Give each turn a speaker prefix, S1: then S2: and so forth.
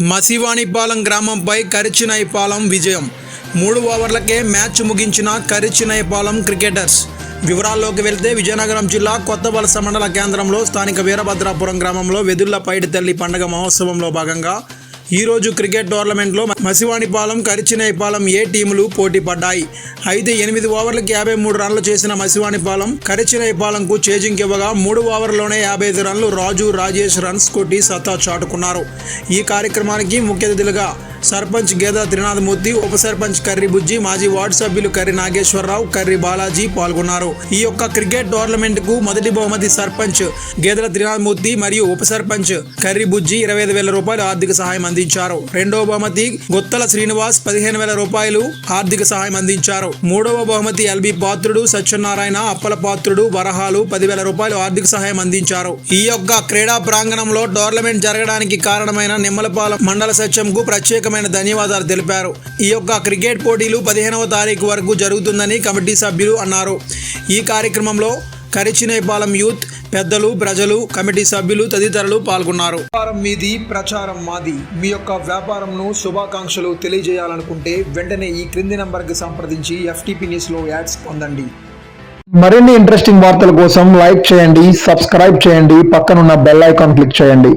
S1: మసివాణిపాలెం గ్రామంపై కరిచినైపాలెం విజయం. మూడు ఓవర్లకే మ్యాచ్ ముగించిన కరిచినైపాలెం క్రికెటర్స్. వివరాల్లోకి వెళ్తే విజయనగరం జిల్లా కొత్త వలస మండల కేంద్రంలో స్థానిక వీరభద్రాపురం గ్రామంలో వెదుళ్ళ పైడి తల్లి పండగ మహోత్సవంలో భాగంగా ఈ రోజు క్రికెట్ టోర్నమెంట్లో మసివాణిపాలెం కరిచినైపాలెం ఏ టీములు పోటీ పడ్డాయి? అయితే ఎనిమిది ఓవర్లకు యాభై మూడు రన్లు చేసిన మసివాణిపాలెం కరిచినైపాలెంకు చేజింగ్ ఇవ్వగా మూడు ఓవర్లోనే యాభై ఐదు రన్లు రాజు రాజేష్ రన్స్ కొట్టి సత్తా చాటుకున్నారు. ఈ కార్యక్రమానికి ముఖ్య అతిథులుగా సర్పంచ్ గేదా త్రినాథమూర్తి ఉప సర్పంచ్ కర్రి బుజ్జి మాజీ వార్డు సభ్యులు కర్రి నాగేశ్వరరావు కర్రి బాలాజీ పాల్గొన్నారు. ఈ యొక్క క్రికెట్ టోర్నమెంట్కు మొదటి బహుమతి సర్పంచ్ గేదెల త్రినాథమూర్తి మరియు ఉప సర్పంచ్ కర్రి బుజ్జి ఇరవై ఐదు వేల రూపాయలు ఆర్థిక సహాయం అందించారు. రెండవ బహుమతి గొత్తల శ్రీనివాస్ పదిహేను వేల రూపాయలు ఆర్థిక సహాయం అందించారు. మూడవ బహుమతి ఎల్బి పాత్రుడు సత్యనారాయణ అప్పల పాత్రుడు వరహాలు పదివేల రూపాయలు ఆర్థిక సహాయం అందించారు. ఈ యొక్క క్రీడా ప్రాంగణంలో టోర్నమెంట్ జరగడానికి కారణమైన నిమ్మలపాలెం మండల సత్యంకు ప్రత్యేకమైన ధన్యవాదాలు తెలిపారు. ఈ యొక్క క్రికెట్ పోటీలు పదిహేనవ తారీఖు వరకు జరుగుతుందని కమిటీ సభ్యులు అన్నారు. ఈ కార్యక్రమంలో కరిచినేపాలెం యూత్ పెద్దలు ప్రజలు కమిటీ సభ్యులు తదితరులు పాల్గొన్నారు. వ్యాపారం మీది ప్రచారం మాది. మీ యొక్క వ్యాపారంను శుభాకాంక్షలు తెలియజేయాలనుకుంటే వెంటనే ఈ క్రింది నంబర్కి సంప్రదించి ఎఫ్టీపీ న్యూస్లో యాడ్స్ పొందండి.
S2: మరిన్ని ఇంట్రెస్టింగ్ వార్తల కోసం లైక్ చేయండి సబ్స్క్రైబ్ చేయండి పక్కనున్న బెల్ ఐకాన్ క్లిక్ చేయండి.